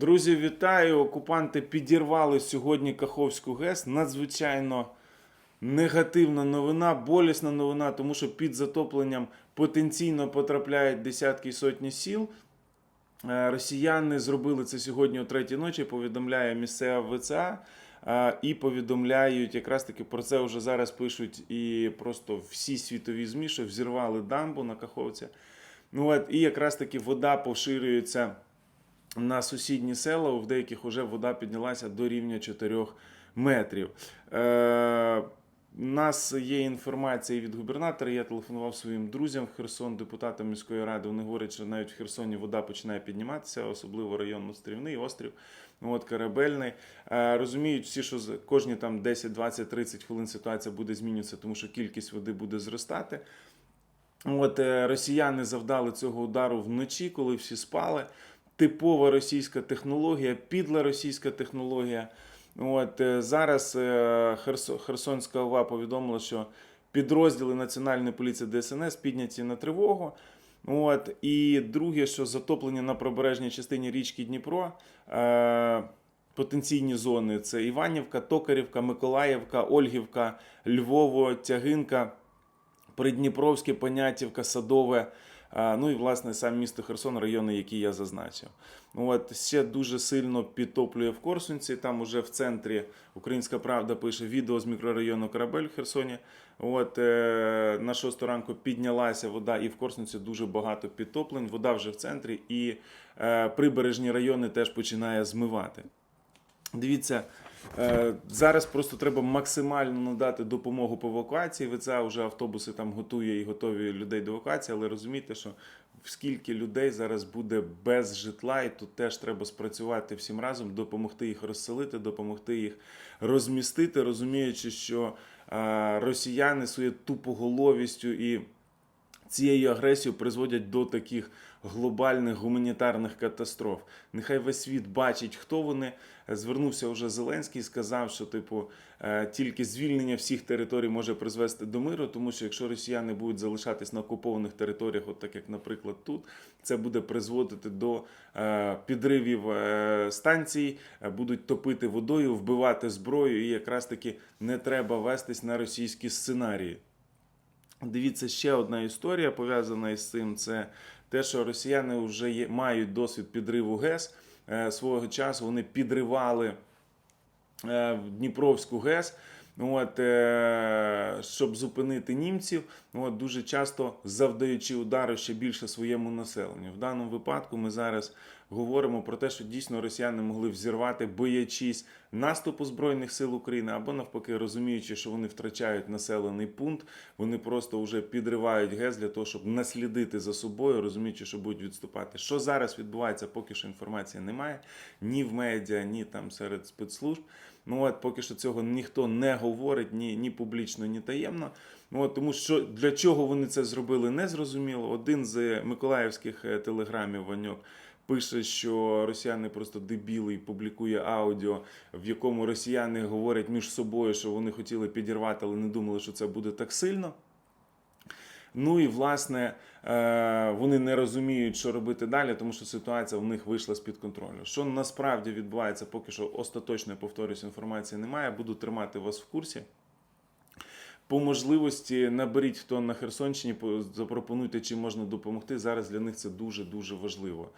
Друзі, вітаю! Окупанти підірвали сьогодні Каховську ГЕС. Надзвичайно негативна новина, болісна новина, тому що під затопленням потенційно потрапляють десятки і сотні сіл. Е, Росіяни зробили це сьогодні о третій ночі. Повідомляє місцева ВЦА. е, І повідомляють якраз таки про це вже зараз пишуть і просто всі світові ЗМІ, що взірвали дамбу на Каховці. Ну от і якраз таки вода поширюється на сусідні села. В деяких вже вода піднялася до рівня 4 метрів. Е, у нас є інформація від губернатора. Я телефонував своїм друзям в Херсон, депутатам міської ради. Вони говорять, що навіть в Херсоні вода починає підніматися, особливо район Острівний, острів, от Корабельний. Е, розуміють всі, що кожні там 10, 20, 30 хвилин ситуація буде змінюватися, тому що кількість води буде зростати. От е, росіяни завдали цього удару вночі, коли всі спали. Типова російська технологія, підла російська технологія. От е, зараз е, Херсонська ОВА повідомила, що підрозділи Національної поліції ДСНС підняті на тривогу. От і друге, що затоплення на прибережній частині річки Дніпро. Е, Потенційні зони це Іванівка, Токарівка, Миколаївка, Ольгівка, Львово, Тягинка. Придніпровське, Понятівка, Садове. Ну і власне сам місто Херсон, райони, які я зазначив. Ну, От ще дуже сильно підтоплює в Корсунці. Там уже в центрі Українська Правда пише відео з мікрорайону Корабель в Херсоні. От е, на шосту ранку піднялася вода, і в Корсунці дуже багато підтоплень. Вода вже в центрі, і е, прибережні райони теж починає змивати. Дивіться, е, зараз просто треба максимально надати допомогу по евакуації. ВЦА вже автобуси там готує і готові людей до евакуації, але розумійте, що скільки людей зараз буде без житла, і тут теж треба спрацювати всім разом, допомогти їх розселити, допомогти їх розмістити, розуміючи, що е, росіяни своєю тупоголовістю і цією агресією призводять до таких глобальних гуманітарних катастроф. Нехай весь світ бачить, хто вони. Звернувся вже Зеленський, сказав, що типу е, тільки звільнення всіх територій може призвести до миру, тому що якщо росіяни будуть залишатись на окупованих територіях, от так як, наприклад, тут, це буде призводити до е, підривів е, станцій, будуть топити водою, вбивати зброю, і якраз таки не треба вестись на російські сценарії. Дивіться, ще одна історія пов'язана із цим. Це те, що росіяни вже є, мають досвід підриву ГЕС. Е, свого часу вони підривали е, Дніпровську ГЕС. От, е, щоб зупинити німців, от, дуже часто завдаючи удари ще більше своєму населенню. В даному випадку ми зараз говоримо про те, що дійсно росіяни могли взірвати, боячись наступу Збройних сил України, або навпаки, розуміючи, що вони втрачають населений пункт, вони просто вже підривають ГЕС для того, щоб наслідити за собою, розуміючи, що будуть відступати. Що зараз відбувається, поки що інформації немає ні в медіа, ні там серед спецслужб. Ну от поки що цього ніхто не говорить ні, ні публічно, ні таємно. Ну, от, тому що для чого вони це зробили, не зрозуміло. Один з миколаївських е, телеграмів Ваньок пише, що росіяни просто дебіли і публікує аудіо, в якому росіяни говорять між собою, що вони хотіли підірвати, але не думали, що це буде так сильно. Ну і власне е, вони не розуміють, що робити далі, тому що ситуація в них вийшла з під контролю. Що насправді відбувається, поки що остаточної повторюсь, інформації немає. Буду тримати вас в курсі. По можливості наберіть хто на Херсонщині, запропонуйте, чим можна допомогти. Зараз для них це дуже дуже важливо.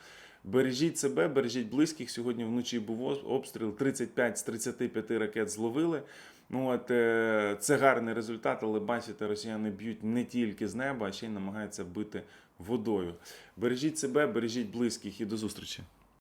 Бережіть себе, бережіть близьких. Сьогодні вночі був обстріл. 35 з 35 ракет зловили. Ну от е, це гарний результат, але бачите, росіяни б'ють не тільки з неба, а ще й намагаються бити водою. Бережіть себе, бережіть близьких і до зустрічі.